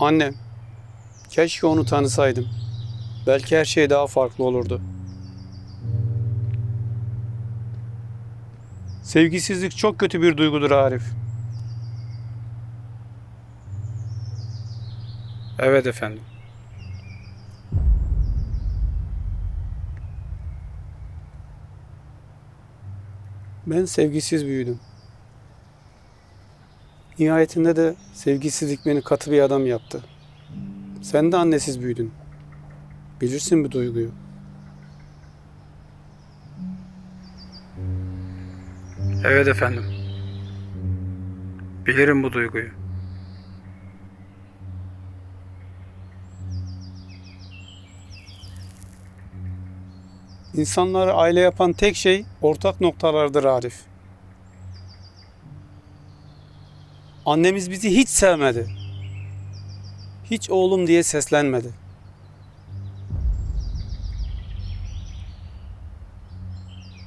Annem. Keşke onu tanısaydım. Belki her şey daha farklı olurdu. Sevgisizlik çok kötü bir duygudur Arif. Evet efendim. Ben sevgisiz büyüdüm. Nihayetinde de sevgisizlik beni katı bir adam yaptı. Sen de annesiz büyüdün. Bilirsin bu duyguyu. Evet efendim. Bilirim bu duyguyu. İnsanları aile yapan tek şey ortak noktalardır Arif. Annemiz bizi hiç sevmedi. Hiç oğlum diye seslenmedi.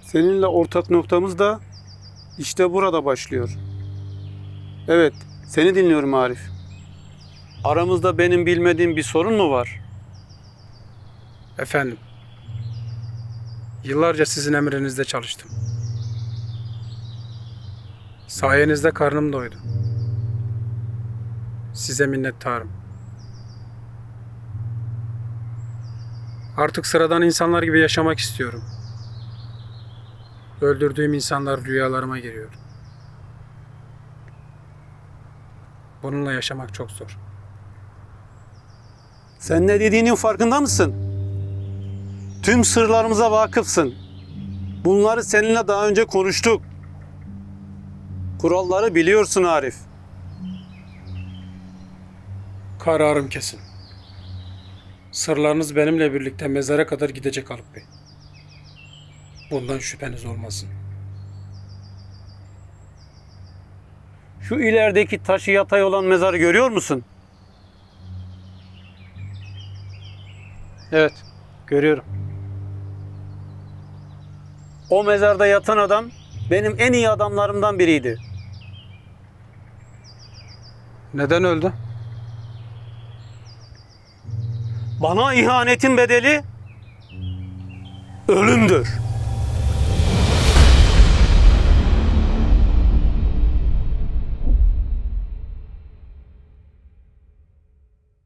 Seninle ortak noktamız da işte burada başlıyor. Evet, seni dinliyorum Arif. Aramızda benim bilmediğim bir sorun mu var? Efendim. Yıllarca sizin emrinizde çalıştım. Sayenizde karnım doydu. Size minnettarım. Artık sıradan insanlar gibi yaşamak istiyorum. Öldürdüğüm insanlar rüyalarıma giriyor. Bununla yaşamak çok zor. Sen ne dediğinin farkında mısın? Tüm sırlarımıza vakıfsın. Bunları seninle daha önce konuştuk. Kuralları biliyorsun Arif. Kararım kesin. Sırlarınız benimle birlikte mezara kadar gidecek Haluk Bey. Bundan şüpheniz olmasın. Şu ilerideki taşı yatay olan mezarı görüyor musun? Evet, görüyorum. O mezarda yatan adam benim en iyi adamlarımdan biriydi. Neden öldü? Bana ihanetin bedeli ölümdür.